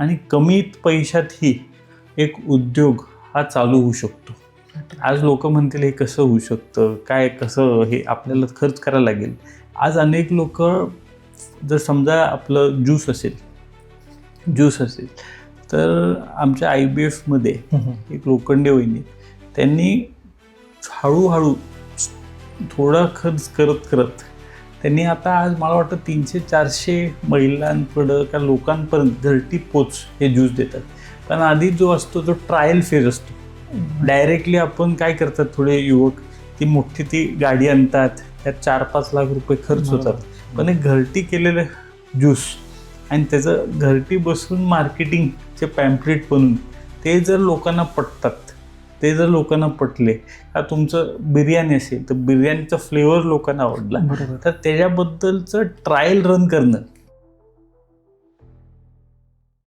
आणि कमीत पैशातही एक उद्योग हा चालू होऊ शकतो. आज लोक म्हणतील हे कसं होऊ शकतं? काय कसं हे आपल्याला खर्च करायला लागेल? आज अनेक लोक जर समजा आपलं ज्यूस असेल ज्यूस असेल तर आमच्या आय बी एफमध्ये एक लोखंडे वहिनी त्यांनी हळूहळू थोडा खर्च करत करत त्यांनी आता आज मला वाटतं तीनशे चारशे महिलांकडं का लोकांपर्यंत घरटी पोच हे ज्यूस देतात. कारण आधी जो असतो तो ट्रायल फेज असतो. डायरेक्टली आपण काय करतात थोडे युवक ती मोठी ती गाडी आणतात त्यात चार पाच लाख रुपये खर्च होतात. पण एक घरटी केलेलं ज्यूस आणि त्याचं घरटी बसून मार्केटिंगचे पॅम्पलेट बनवून ते जर लोकांना पटतात ते जर लोकांना पटले का तुमचं बिर्याणी असेल तर बिर्याणीचा फ्लेवर लोकांना आवडला. बरोबर. तर त्याच्याबद्दलचं ट्रायल रन करणं.